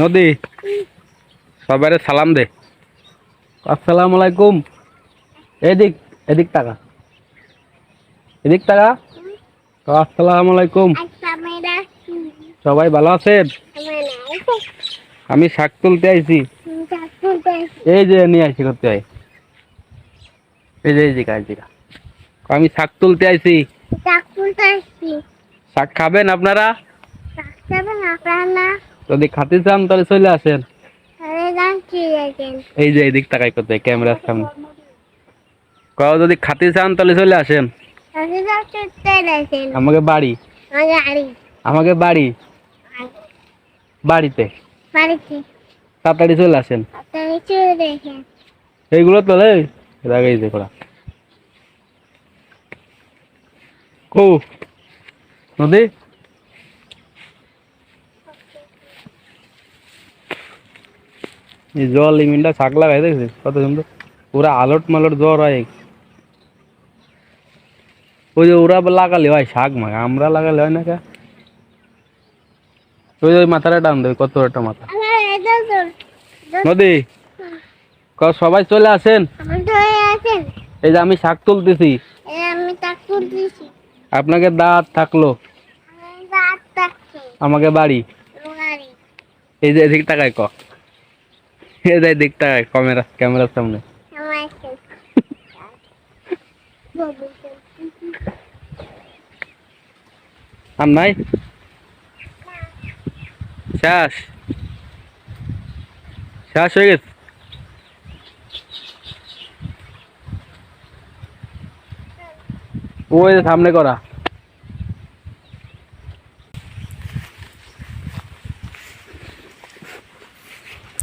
নদী। সবারে সালাম দে। আসসালামু আলাইকুম। এদিক এদিক টাকা এদিক টাকা তো আসসালামু আলাইকুম। সবাই ভালো আছেন? আমি শাক তুলতে আইছি। এই যে নিয়ে আইছি করতে আই এই যে এই যে কাজ আমি শাক তুলতে আইছি। শাক খাবেন আপনারা? শাক খাবেন আপনারা? যদি খাতে চান তাহলে চলে আসেন। এই যে এদিক তাকাই করতে ক্যামেরার সামনে। কাউ যদি খাতে চান তাহলে চলে আসেন। আমাকে বাড়ি। আমাকে বাড়ি। বাড়িতে। তাড়াতাড়ি চলে আসেন। এইগুলো তোলে লাগাই যে করা। কো নদী? এই জল এই মিনটা শাক লাগাই দেখছিস? কত সুন্দর। পুরা আলট মালট জ্বর হয়। ওই যে ওরা লাগালে হয় শাক মাগ আমরা লাগালে হয় না কে? ওই ওই মাথাটা টান দেবে কত একটা মাথা। নদী ক সবাই চলে আসেন? এই যে আমি শাক তুলতেছি। আপনাকে দাঁত থাকল। আমাকে বাড়ি। এই যে এদিক তাকায় ক। যে এদিক তাকায় ক্যামেরা সামনে। আমার আর নাই? শেষ শেষ হয়ে গেছে। ওই সামনে করা।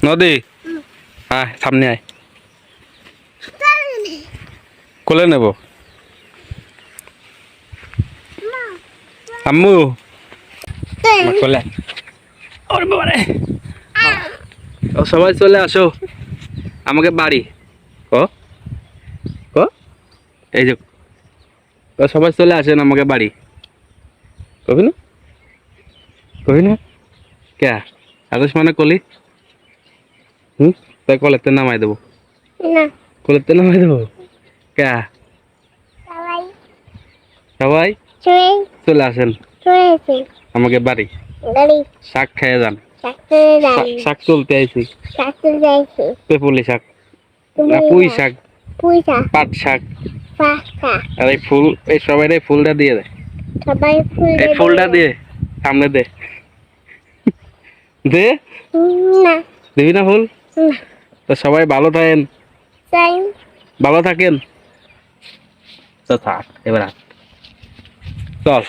নদী। আয়। সামনে আয় কোলে নেব। আম্মু। আমার কোলে। বাবারে ও সবাই চলে আসো। আমাকে বাড়ি। ক? ক? এই যে। ও সবাই চলে আসেন আমাকে বাড়ি। কবি না কবি না কে আদেশ মানে কলি? হুম? তাই কলেতে নামাই দেবো? না। কলেতে নামাই দেবো? কে? সবাই। সবাই? চলে আসেন। আমাকে বাড়ি। শাক খেয়ে যান। শাক আইছি। পেপুলি শাক। না পুঁই শাক। পাট শাক। আর এই ফুল এই সবাই ফুলটা দিয়ে দে। সবাই ফুল এই ফুলটা দিয়ে সামনে দে। দে? না। দিবি না ফুল? না। তো সবাই ভালো থাকেন। ভালো থাকেন। তো থাক এবার চল।